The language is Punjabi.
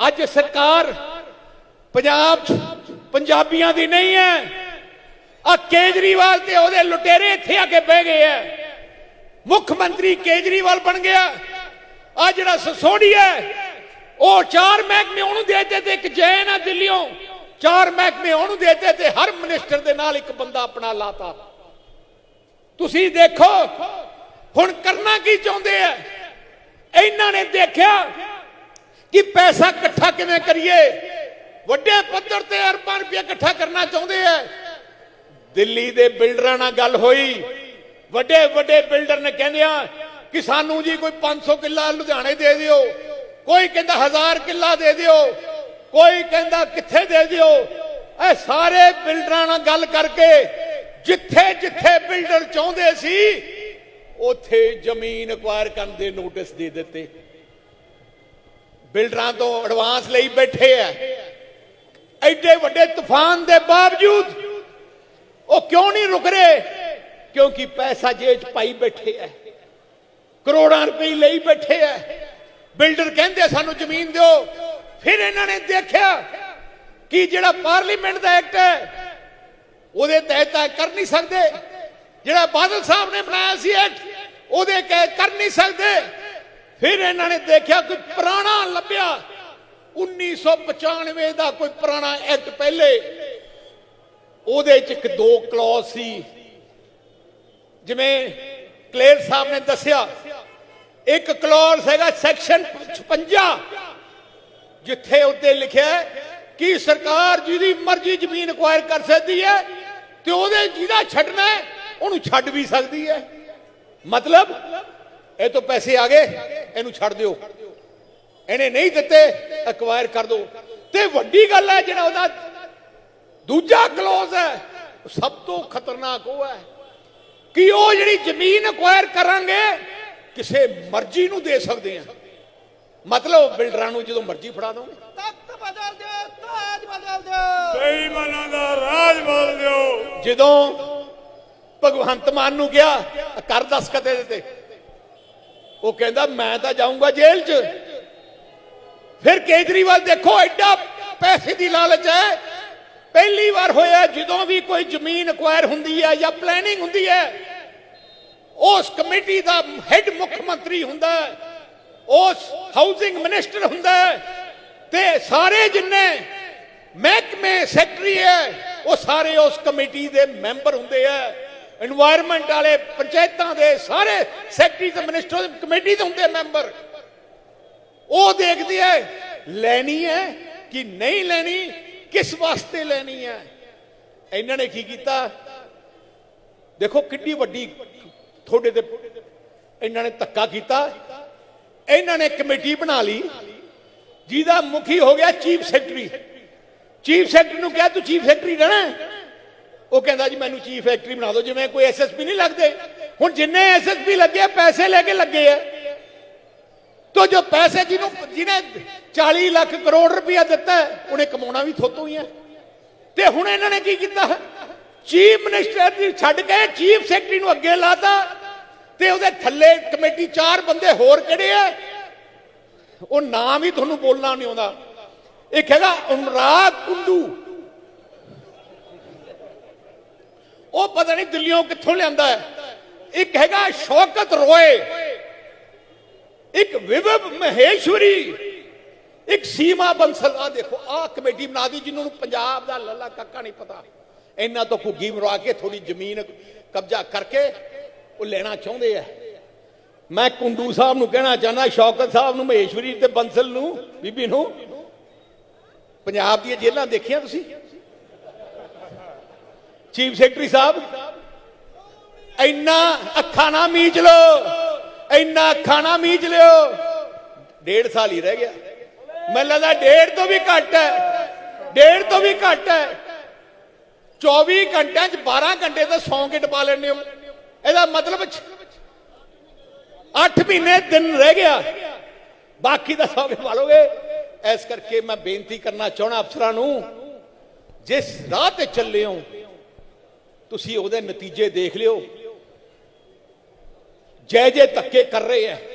ਅੱਜ ਸਰਕਾਰ ਪੰਜਾਬ ਪੰਜਾਬੀਆਂ ਦੀ ਨਹੀਂ ਹੈ। ਆ ਕੇਜਰੀਵਾਲ ਤੇ ਉਹਦੇ ਲੁਟੇਰੇ ਇੱਥੇ ਆ ਕੇ ਬਹਿ ਗਏ ਆ। ਮੁੱਖ ਮੰਤਰੀ ਕੇਜਰੀਵਾਲ ਬਣ ਗਿਆ। ਆ ਜਿਹੜਾ ਸਸੋੜੀਆ ਹੈ, ਉਹ ਚਾਰ ਮਹਿਕਮੇ ਉਹਨੂੰ ਦੇ ਦਿੱਤੇ ਤੇ ਇੱਕ ਜੈਨ ਆ ਦਿੱਲੀੋਂ ਚਾਰ ਮਹਿਕਮੇ ਉਹਨੂੰ ਦੇ ਦਿੱਤੇ ਤੇ ਹਰ ਮਿਨਿਸਟਰ ਦੇ ਨਾਲ ਇੱਕ ਬੰਦਾ ਆਪਣਾ ਲਾਤਾ। ਤੁਸੀਂ ਦੇਖੋ, ਹੁਣ ਕਰਨਾ ਕੀ ਚਾਹੁੰਦੇ ਆ? ਇਹਨਾਂ ਨੇ ਦੇਖਿਆ ਕਿ ਪੈਸਾ ਇਕੱਠਾ ਕਿਵੇਂ ਕਰੀਏ? ਵੱਡੇ ਪੱਧਰ ਤੇ ਅਰਬਾਂ ਰੁਪਏ ਇਕੱਠਾ ਕਰਨਾ ਚਾਹੁੰਦੇ ਆ। ਦਿੱਲੀ ਦੇ ਬਿਲਡਰਾਂ ਨਾਲ ਗੱਲ ਹੋਈ। ਵੱਡੇ ਵੱਡੇ ਬਿਲਡਰ ਨੇ ਕਹਿੰਦੇ ਆ ਕਿ ਸਾਨੂੰ ਜੀ ਕੋਈ 500 ਕਿੱਲਾ ਲੁਧਿਆਣੇ ਦੇ ਦਿਓ, ਕੋਈ ਕਹਿੰਦਾ 1000 ਕਿੱਲਾ ਦੇ ਦਿਓ, ਕੋਈ ਕਹਿੰਦਾ ਕਿੱਥੇ ਦੇ ਦਿਓ। ਇਹ ਸਾਰੇ ਬਿਲਡਰਾਂ ਨਾਲ ਗੱਲ ਕਰਕੇ ਜਿੱਥੇ ਜਿੱਥੇ ਬਿਲਡਰ ਚਾਹੁੰਦੇ ਸੀ, ਉਥੇ ਜ਼ਮੀਨ ਅਕਵਾਇਰ ਕਰਨ ਦੇ ਨੋਟਿਸ ਦੇ ਦਿੱਤੇ। ਬਿਲਡਰਾਂ ਤੋਂ ਐਡਵਾਂਸ ਲਈ ਬੈਠੇ ਆ ਐਡੇ ਵੱਡੇ ਤੂਫਾਨ ਦੇ ਬਾਵਜੂਦ ਉਹ ਕਿਉਂ ਨਹੀਂ ਰੁਕ ਰਹੇ? ਕਿਉਂਕਿ ਪੈਸਾ ਜੇਬ ਪਾਈ ਬੈਠੇ ਐ। ਕਰੋੜਾਂ ਰੁਪਏ ਲਈ ਬੈਠੇ ਐ। ਬਿਲਡਰ ਕਹਿੰਦੇ ਸਾਨੂੰ ਜ਼ਮੀਨ ਦਿਓ। ਫਿਰ ਇਹਨਾਂ ਨੇ ਦੇਖਿਆ ਕਿ ਜਿਹੜਾ ਪਾਰਲੀਮੈਂਟ ਦਾ ਐਕਟ ਹੈ ਉਹਦੇ ਤਹਿਤ ਕਰ ਨਹੀਂ ਸਕਦੇ। ਜਿਹੜਾ ਬਾਦਲ ਸਾਹਿਬ ਨੇ ਬਣਾਇਆ ਸੀ ਐਕਟ, ਉਹਦੇ ਕਹਿ ਕਰ ਨਹੀਂ ਸਕਦੇ। ਫਿਰ ਇਹਨਾਂ ਨੇ ਦੇਖਿਆ ਕੋਈ ਪੁਰਾਣਾ ਲੱਭਿਆ। 1995 ਦਾ ਕੋਈ ਪੁਰਾਣਾ ਐਕਟ ਪਹਿਲੇ। ਉਹਦੇ ਚ ਇੱਕ ਦੋ ਕਲੌਜ਼ ਸੀ। ਜਿਵੇਂ ਕਲੇਰ ਸਾਹਿਬ ਨੇ ਦੱਸਿਆ, ਇੱਕ ਕਲੌਜ਼ ਹੈਗਾ ਸੈਕਸ਼ਨ 56 ਜਿੱਥੇ ਉੱਤੇ ਲਿਖਿਆ ਕਿ ਸਰਕਾਰ ਜਿਹਦੀ ਮਰਜ਼ੀ ਜ਼ਮੀਨ ਅਕਵਾਇਰ ਕਰ ਸਕਦੀ ਹੈ ਤੇ ਉਹਦੇ ਜਿਹਦਾ ਛੱਡਣਾ ਉਹਨੂੰ ਛੱਡ ਵੀ ਸਕਦੀ ਹੈ। ਮਤਲਬ ਇਹ ਤੋਂ ਪੈਸੇ ਆ ਗਏ ਇਹਨੂੰ ਛੱਡ ਦਿਓ। ਇਹਨੇ ਨਹੀਂ ਦਿੱਤੇ ਅਕਵਾਇਰ ਕਰ ਦਿਓ ਤੇ ਵੱਡੀ ਗੱਲ ਹੈ ਜਿਹੜਾ ਉਹਦਾ ਦੂਜਾ ਕਲੋਜ਼ ਹੈ ਸਭ ਤੋਂ ਖਤਰਨਾਕ ਉਹ ਹੈ ਕਿ ਉਹ ਜਿਹੜੀ ਜ਼ਮੀਨ ਅਕਵਾਇਰ ਕਰਾਂਗੇ ਕਿਸੇ ਮਰਜ਼ੀ ਨੂੰ ਦੇ ਸਕਦੇ ਆ ਮਤਲਬ ਬਿਲਡਰਾਂ ਨੂੰ ਜਦੋਂ ਮਰਜ਼ੀ ਫੜਾ ਦੋਗੇ। ਤਖਤ ਬਦਲ ਦਿਓ ਤਾਜ ਬਦਲ ਦਿਓ। ਬੇਈਮਾਨਾਂ ਦਾ ਰਾਜ ਬੋਲ ਦਿਓ। ਜਦੋਂ ਭਗਵੰਤ ਮਾਨ ਨੂੰ ਕਿਹਾ ਕਰ ਦਸਕਤ ਇਹਦੇ ਤੇ। ਉਹ ਕਹਿੰਦਾ, ਮੈਂ ਤਾਂ ਜਾਊਂਗਾ ਜੇਲ੍ਹ 'ਚ। ਫਿਰ ਕੇਜਰੀਵਾਲ ਦੇਖੋ, ਐਡਾ ਪੈਸੇ ਦੀ ਲਾਲਚ ਹੈ। ਪਹਿਲੀ ਵਾਰ ਹੋਇਆ ਜਦੋਂ ਵੀ ਕੋਈ ਜ਼ਮੀਨ ਅਕਵਾਇਰ ਹੁੰਦੀ ਹੈ ਜਾਂ ਪਲੈਨਿੰਗ ਹੁੰਦੀ ਹੈ, ਉਸ ਕਮੇਟੀ ਦਾ ਹੈੱਡ ਮੁੱਖ ਮੰਤਰੀ ਹੁੰਦਾ ਹੈ, ਉਸ ਹਾਊਸਿੰਗ ਮਿਨਿਸਟਰ ਹੁੰਦਾ ਹੈ, ਤੇ ਸਾਰੇ ਜਿੰਨੇ ਮਹਿਕਮੇ ਸੈਕਟਰੀ ਹੈ, ਉਹ ਸਾਰੇ ਉਸ ਕਮੇਟੀ ਦੇ ਮੈਂਬਰ ਹੁੰਦੇ ਆ এনवायरमेंट ਵਾਲੇ ਪੰਚਾਇਤਾਂ ਦੇ ਸਾਰੇ ਸੈਕਟਰੀ ਤੇ ਮਿਨਿਸਟਰ ਕਮੇਟੀ ਦੇ ਹੁੰਦੇ ਮੈਂਬਰ ਉਹ ਦੇਖਦੀ ਹੈ, ਲੈਣੀ ਹੈ ਕਿ ਨਹੀਂ ਲੈਣੀ, ਕਿਸ ਵਾਸਤੇ ਲੈਣੀ ਹੈ? ਇਹਨਾਂ ਨੇ ਕੀ ਕੀਤਾ? ਦੇਖੋ ਕਿੱਡੀ ਵੱਡੀ ਤੁਹਾਡੇ ਤੇ ਇਹਨਾਂ ਨੇ ਧੱਕਾ ਕੀਤਾ। ਇਹਨਾਂ ਨੇ ਕਮੇਟੀ ਬਣਾ ਲਈ, ਜਿਹਦਾ ਮੁਖੀ ਹੋ ਗਿਆ ਚੀਫ ਸੈਕਟਰੀ। ਚੀਫ ਸੈਕਟਰੀ ਨੂੰ ਕਿਹਾ, ਤੂੰ ਚੀਫ ਸੈਕਟਰੀ ਰਹਿਣਾ ਉਹ ਕਹਿੰਦਾ ਜੀ ਮੈਨੂੰ ਚੀਫ ਸੈਕਟਰੀ ਬਣਾ ਦਿਓ, ਜਿਵੇਂ ਕੋਈ ਐਸਐਸਪੀ ਨਹੀਂ ਲੱਗਦੇ। ਹੁਣ ਜਿੰਨੇ ਐਸਐਸਪੀ ਲੱਗੇ ਪੈਸੇ ਲੈ ਕੇ ਲੱਗੇ ਆ। ਤੋ ਜੋ ਪੈਸੇ ਜਿਹਨੂੰ ਜਿਹਨੇ 40 ਲੱਖ ਕਰੋੜ ਰੁਪਇਆ ਦਿੱਤਾ, ਉਹਨੇ ਕਮਾਉਣਾ ਵੀ ਥੋਤੋਂ ਹੀ ਹੈ ਤੇ ਹੁਣ ਇਹਨਾਂ ਨੇ ਕੀ ਕੀਤਾ? ਚੀਫ ਮਿਨਿਸਟਰ ਦੀ ਛੱਡ ਕੇ ਚੀਫ ਸੈਕਟਰੀ ਨੂੰ ਅੱਗੇ ਲਾਤਾ। ਤੇ ਉਹਦੇ ਥੱਲੇ ਕਮੇਟੀ ਚਾਰ ਬੰਦੇ ਹੋਰ ਕਿਹੜੇ ਆ? ਉਹ ਨਾਮ ਹੀ ਤੁਹਾਨੂੰ ਬੋਲਣਾ ਨਹੀਂ ਆਉਂਦਾ। ਇੱਕ ਹੈਗਾ ਅਨੁਰਾਗ ਕੁੰਡੂ। ਉਹ ਪਤਾ ਨਹੀਂ ਦਿੱਲੀੋਂ ਕਿੱਥੋਂ ਲਿਆਂਦਾ ਹੈ। ਇੱਕ ਹੈਗਾ ਸ਼ੌਕਤ ਰੋਏ, ਇੱਕ ਵਿਵਵ ਮਹੇਸ਼ਵਰੀ, ਇੱਕ ਸੀਮਾ ਬੰਸਲ। ਆ ਦੇਖੋ ਆ ਕਮੇਟੀ ਬਣਾ ਦੀ ਜਿਹਨੂੰ ਨੂੰ ਪੰਜਾਬ ਦਾ ਲੱਲਾ ਕੱਕਾ ਨਹੀਂ ਪਤਾ। ਇਹਨਾਂ ਤੋਂ ਘੁੱਗੀ ਮਰਵਾ ਕੇ ਥੋੜੀ ਜ਼ਮੀਨ ਕਬਜ਼ਾ ਕਰਕੇ ਉਹ ਲੈਣਾ ਚਾਹੁੰਦੇ ਆ। ਮੈਂ ਕੁੰਡੂ ਸਾਹਿਬ ਨੂੰ ਕਹਿਣਾ ਚਾਹੁੰਦਾ, ਸ਼ੌਕਤ ਸਾਹਿਬ ਨੂੰ, ਮਹੇਸ਼ਵਰੀ ਤੇ ਬੰਸਲ ਨੂੰ, ਬੀਬੀ ਨੂੰ, ਪੰਜਾਬ ਦੀਆਂ ਜੇਲ੍ਹਾਂ ਦੇਖੀਆਂ ਤੁਸੀਂ? ਚੀਫ ਸੈਕਟਰੀ ਸਾਹਿਬ, ਇੰਨਾ ਅੱਖਾਂ ਨਾ ਮੀਚ ਲਓ, ਇੰਨਾ ਅੱਖਾਂ ਨਾ ਮੀਚ ਲਿਓ। ਡੇਢ ਸਾਲ ਹੀ ਰਹਿ ਗਿਆ। ਮੈਨੂੰ ਲੱਗਦਾ ਡੇਢ ਤੋਂ ਵੀ ਘੱਟ ਹੈ, ਡੇਢ ਤੋਂ ਵੀ ਘੱਟ ਹੈ। 24 ਘੰਟਿਆਂ ਚ 12 ਘੰਟੇ ਤਾਂ ਸੌਂ ਕੇ ਟਪਾ ਲੈਣੇ ਹੋ। ਇਹਦਾ ਮਤਲਬ 8 ਮਹੀਨੇ ਦਿਨ ਰਹਿ ਗਿਆ। ਬਾਕੀ ਦਾ ਸੌਂ ਕੇ ਪਾਲੋਗੇ ਇਸ ਕਰਕੇ ਮੈਂ ਬੇਨਤੀ ਕਰਨਾ ਚਾਹਣਾ ਅਫਸਰਾਂ ਨੂੰ, ਜਿਸ ਰਾਹ ਤੇ ਚੱਲੇ ਹੋ ਤੁਸੀਂ ਉਹਦੇ ਨਤੀਜੇ ਦੇਖ ਲਿਓ। ਜੈ ਜੈ ਧੱਕੇ ਕਰ ਰਹੇ ਹੈ